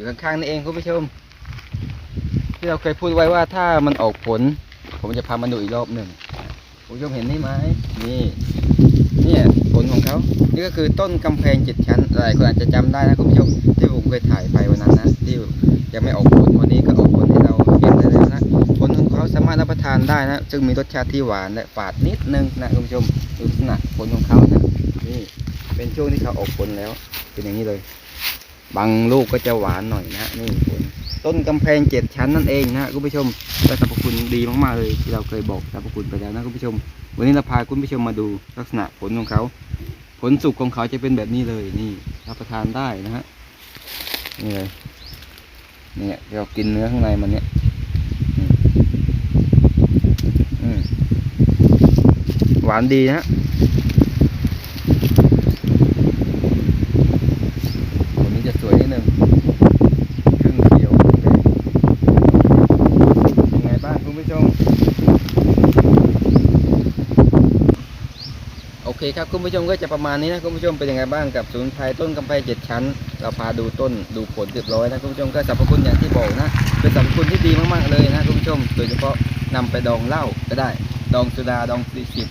อยู่ข้างๆนี่เองคุณผู้ชม ที่เราเคยพูดไว้ว่าถ้ามันออกผล ผมจะพามาดูอีกรอบหนึ่งคุณผู้ชมเห็นนี่ไหมนี่เนี่ยผลของเขา นี่ก็คือต้นกำแพงเจ็ดชั้นหลายคนอาจจะจำได้นะคุณผู้ชมที่ผมเคยถ่ายไปวันนั้นนะที่ยังไม่ออกผลวันนี้ก็ออกผลให้เราเห็นได้แล้วนะผลของเขาสามารถรับประทานได้นะซึ่งมีรสชาติที่หวานและฝาดนิดนึงนะคุณผู้ชมลักษณะผลของเขานะนี่เป็นช่วงที่เขาออกผลแล้ว เป็นอย่างนี้เลย บางลูกก็จะหวานหน่อยนะนี่ผลต้นกำแพงเจ็ดชั้นนั่นเองนะคุณผู้ชมได้สรรพคุณดีมากๆเลยที่เราเคยบอกสรรพคุณไปแล้วนะคุณผู้ชม วันนี้เราพาคุณผู้ชมมาดูลักษณะผลของเขา ผลสุกของเขาจะเป็นแบบนี้เลยนี่รับประทานได้นะฮะนี่เลยเนี่ยเรากินเนื้อข้างในมันเนี่ยหวานดีนะฮะตัวนี้จะสวยนิดนึง ครึ่งเขียวครึ่งแดงยังไงบ้างโอเคครับคุณผู้ชมก็จะประมาณนี้นะคุณผู้ชมเป็นยังไงบ้างกับสมุนไพรต้นกำไพเจ็ดชั้น เราพาดูต้นดูผลเรียบร้อยนะคุณผู้ชมก็สรรพคุณอย่างที่บอกนะเป็นสรรพคุณที่ดีมากๆเลยนะคุณผู้ชม โดยเฉพาะนำไปดองเหล้าก็ได้ ดองสุดาดองสีสิบ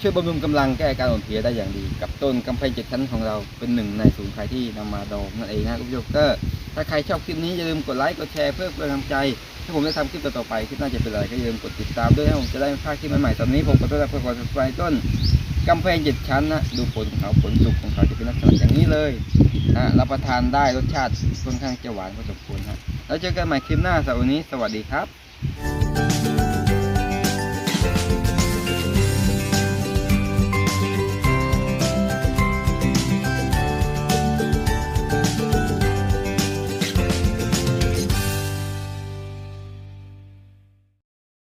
ช่วยบำรุงกำลังแก้อาการอ่อนเพลียได้อย่างดี กับต้นกำไพเจ็ดชั้นของเราเป็นหนึ่งในสมุนไพรที่นำมาดองนั่นเองนะคุณผู้ชมก็ถ้าใครชอบคลิปนี้อย่าลืมกดไลค์กดแชร์เพื่อเป็นกำลังใจถ้าผมได้ทำคลิปต่อไปคลิปน่าจะเป็นอะไรก็อย่าลืมกดติดตามด้วยนะผมจะได้ไม่พลาดคลิปใหม่ๆตอนนี้ผมก็ต้องรับเพื่อสไปต้นกำแพงเจ็ดชั้นนะดูผลของเขาผลสุกของเขาจะเป็นลักษณะอย่างนี้เลยนะรับประทานได้รสชาติค่อนข้างจะหวานพอสมควรฮะแล้วเจอกันใหม่คลิปหน้าสวันนี้สวัสดีครับ